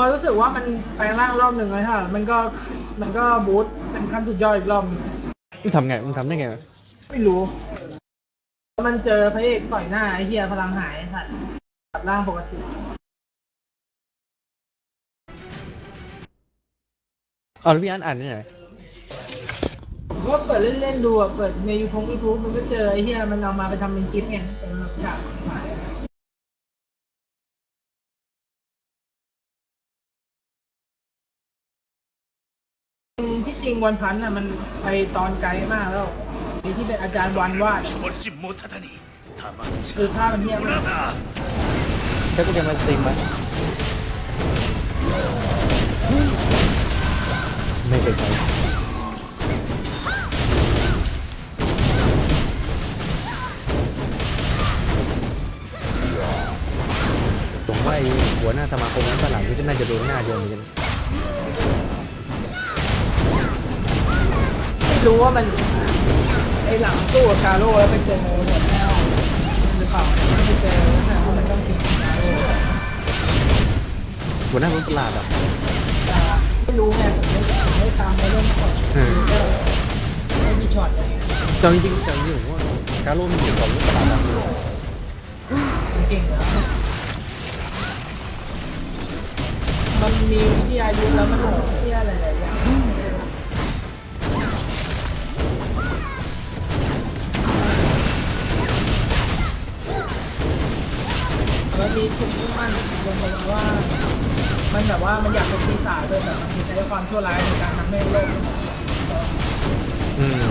พอรู้สึกว่ามันแปลงร่างรอบหนึ่งแล้วค่ะ มันก็มันก็บูทเป็นขั้นสุดยอดอีกรอบหนึ่งมึงทำไงมึงทำได้ไงวะไม่รู้ มันเจอพระเอกต่อยหน้าไอ้เฮียพลังหายค่ะกลับร่างปกติเอาแล้วพี่อันอ่านได้ไหนก็เปิดเล่นๆดูอะเปิดในยูทูบยูทูบมันก็เจอไอ้เฮียมันเอามาไปทำเป็นคลิปไงเป็นแบบฉากขาย วันพันน่ะมันไปตอนไกลมากแล้วที่เป็นอาจารย์วันวาดคือภาพมันเทียบเธอก็จะมาติมไหมไม่เป็นไรผมว่าหัวหน้าสมาคมนั้นฝรั่งนี่ก็น่าจะโดนหน้าโยนเหมือนกัน รู้ว่ามันไอหลังสู้กับกาโร่แล้วไปเจอหัวแมวหรือเปล่าไม่เจอแต่ว่ามันต้องทิ้งกาโร่หัวหน้ามันประหลาดอะแต่ไม่รู้ไงผมไม่ผมไม่ตามในเรื่องของเออไม่มีช็อตอะไรเงี้ยแต่จริงๆแต่จริงๆผมว่าการโลมันเก่งกว่าลูกประหลาดอะมันเก่งแล้วมันมีวิทยายุทธแล้วมันโหดวิทยาหลายๆอย่าง มันมีจุดมุ่งมั่นลงไปว่า มันแบบว่ามันอยากเป็นปีศาจเลยแบบมันใช้ความชั่วร้ายในการทำให้โลกอืม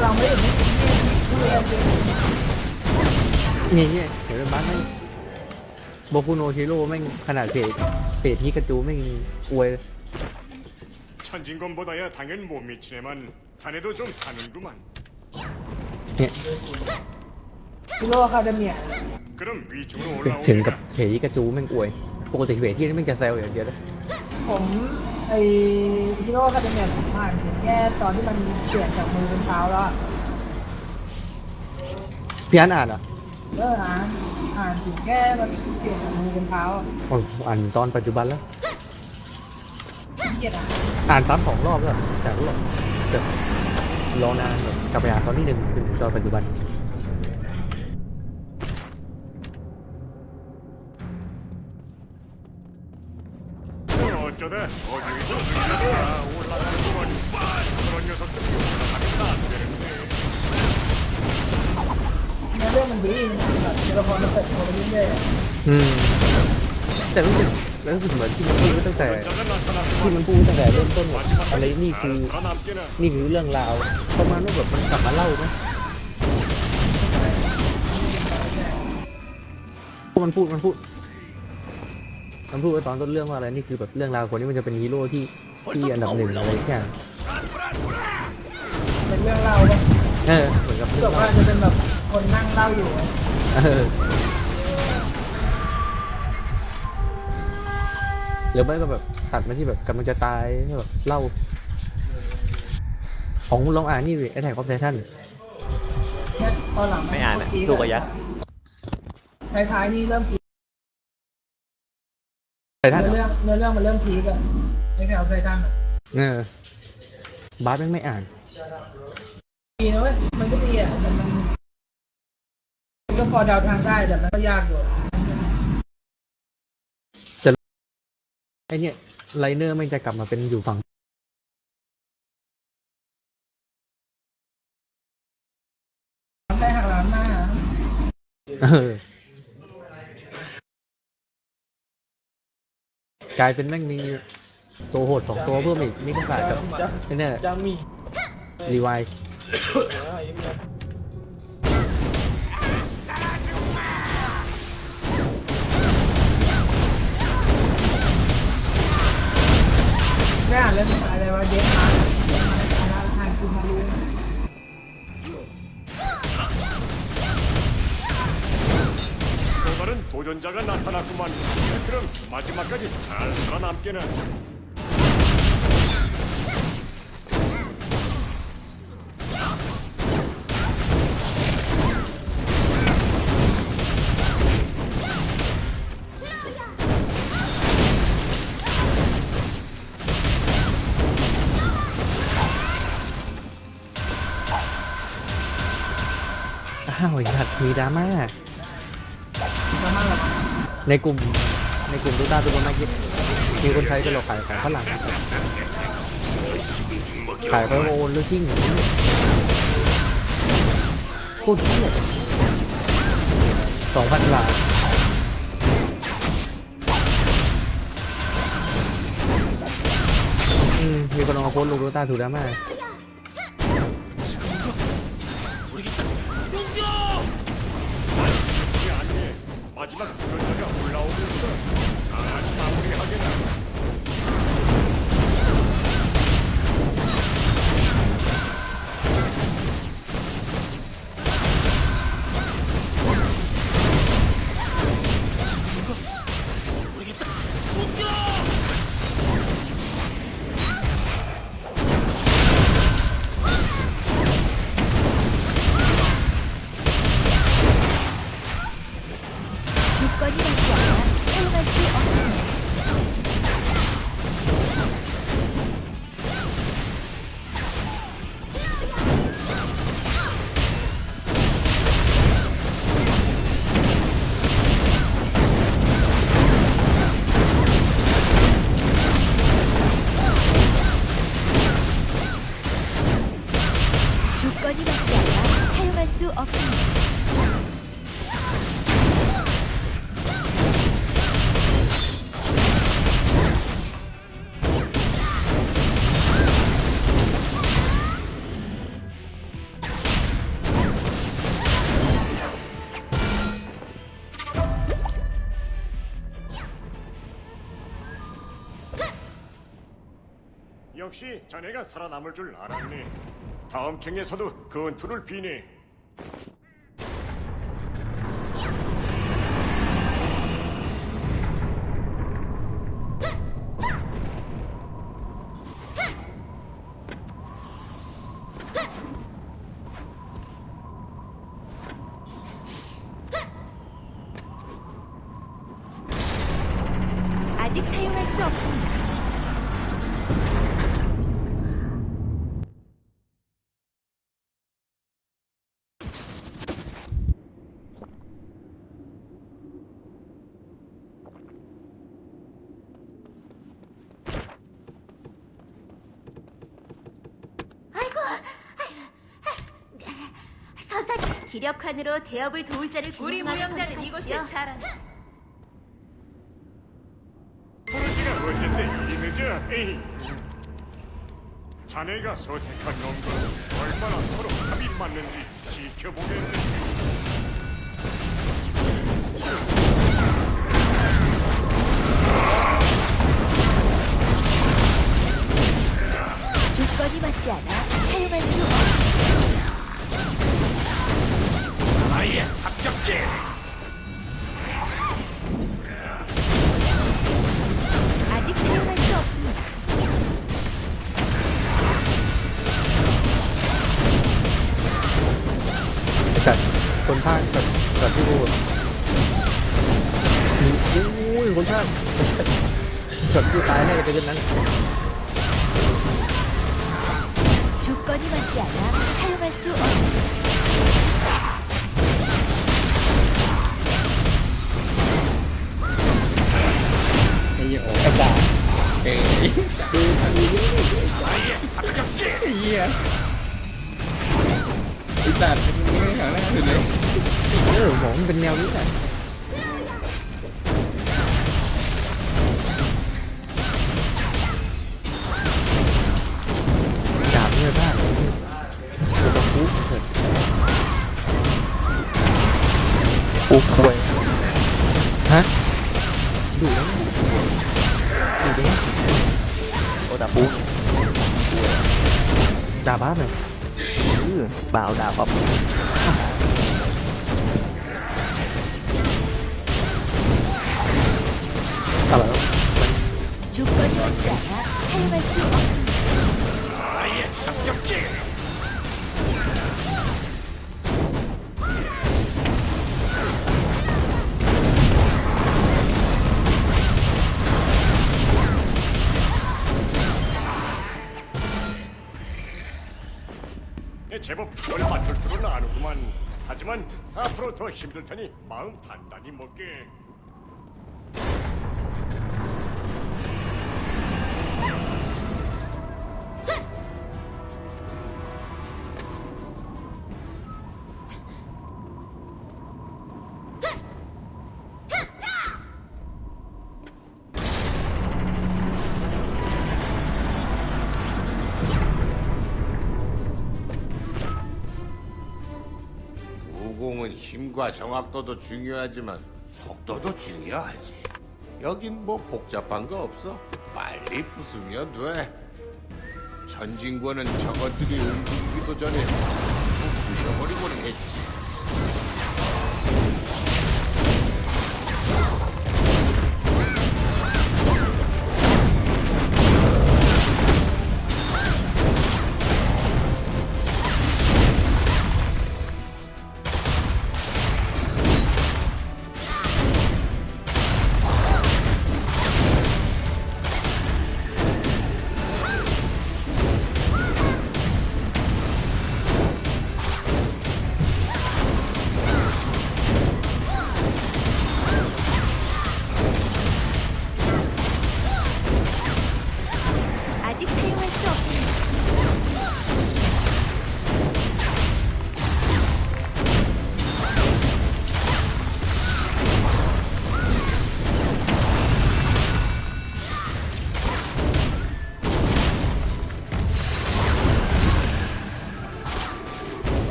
เราไม่ได้ไม่ไม่ไม่ไม่เนี่ยเนี่ยเดี๋ยวเป็นบ้านแม่ง โบคุโนชิโร่แม่งขนาดเพจเพจฮิกาจูแม่งอวย 천진건보다야 당연 못 미치네만 자네도 좀 가는구만 เนี่ย ฮิโร่คาเดเมีย 그럼 위중으로 ถึงกับ 올라오니까 เพจฮิกาจูแม่งอวย ปกติเพจที่แม่งจะแซวอย่างเดียวเลย ผมไอฮิโร่คาเดเมียผมผ่านถึงแค่ตอนที่มันเปลี่ยนจากมือเป็นเท้าแล้วอะ พี่อันอ่านเหรอ่ะ เอออ่าน อ่านถึงแค่มันเปลี่ยนจากมือเป็นเท้าอะอ๋ออ่านตอนปัจจุบันแล้วขี้เกียจอ่านอ่านซ้ำสองรอบแล้วแต่รอบแบบรอนานแบบกลับไปอ่านตอนที่หนึ่งจนถึงตอนปัจจุบัน รื่องมันดีตัวละครมันตกลงไปเรื่อยอืมแต่รู้สึกรู้สึกเหมือนที่มันพูดตั้งแต่ที่มันพูดตั้งแต่เริ่มต้นว่าอะไรนี่คือนี่คือเรื่องราวประมาณว่าแบบมันกลับมาเล่าไหมมันพูดมันพูดมันพูดไว้ตอนต้นเรื่องว่าอะไรนี่คือแบบเรื่องราวคนนี้มันจะเป็นฮีโร่ที่ที่อันดับหนึ่งอะไรแค่เป็นเรื่องเล่าเออเหมือนกับเรื่องเล่าจะเป็นแบบ คนนั่งเล่าอยู่อะเออหรือไม่ก็แบบตัดมาที่แบบกำลังจะตายแบบเล่า ของลองอ่านนี่ดิไอแท็กคอฟไททันแค่ตอนหลังไม่อ่านอะพีคสู้กับยักษ์ ท้ายๆนี่เริ่มพีคไททันเนื้อเรื่องเนื้อเรื่องมันเริ่มพีกอะไม่แถวไททันอะเออบาสแม่งไม่อ่าน ดีนะเว้ยมันก็ดีอะแต่มันมัน ก็พอเดาทางได้แต่มันก็ยากอยู่ไอเนี่ยไลเนอร์แม่งจะกลับมาเป็นอยู่ฝั่งได้หักหลังหน้าเออกลายเป็นแม่งมีตัวโหดสองตัวเพิ่มอีกนี่ก็กลายกับไอ้เนี่ยจะมีรีไวไ ด้อ่านเรื่องอะไรวะเดนมาร์เดนมาร์อ่านคุณมารู้ 도발은 도 도전자가 나타났구만. 그럼 마지막까지 잘 살아남게나. าวไอ้สัตว์มีดราม่าประมาณแบบในกลุ่มในกลุ่มดูตาตัวมาคิดมีคนไทยจะหลอกขายของฝรั่งขายไปโอนหรือทิ้งอย่างนี้โคตรเที่ยสองพันบาทอืมมีคนเอามาโพสต์ลงดูตาถูกดราม่า 수 없습니다. 역시 자네가 살아남을 줄 알았네. 다음 층에서도 그 은투를 비네. 아직 사용할 수 없습니다. 선사님 기력환으로 대업을 도울 자를 우리 무용자는 이곳에 잘한다. 부르지가 언젠데 이리 늦어. 에이. 자네가 선택한 놈과 얼마나 서로 합이 맞는지 지켜보겠네. คนภาคกับกับที่พูดโอ้ยคนภาคกับที่ตายน่าจะเป็นเรื่องนั้น 조건이 맞지 않아 사용할 수 없습니다. 어, เออผมมันเป็นแนวนี้แหละดาบเนี่ยได้ตัวตะคุเถิดปุ๊บควย ฮะดูแล้วดูดิโอดาปุ๊บดาบ้านเหรอบ่าวดาบครั 살아요. 예, 제법 원래 맞출 줄은 아는구만. 하지만 앞으로 더 힘들 테니 마음 단단히 먹게. 무공은 힘과 정확도도 중요하지만 속도도 중요하지. 여긴 뭐 복잡한 거 없어. 빨리 부수면 돼. 전진권은 저것들이 움직이기도 전에 부셔버리곤 했지.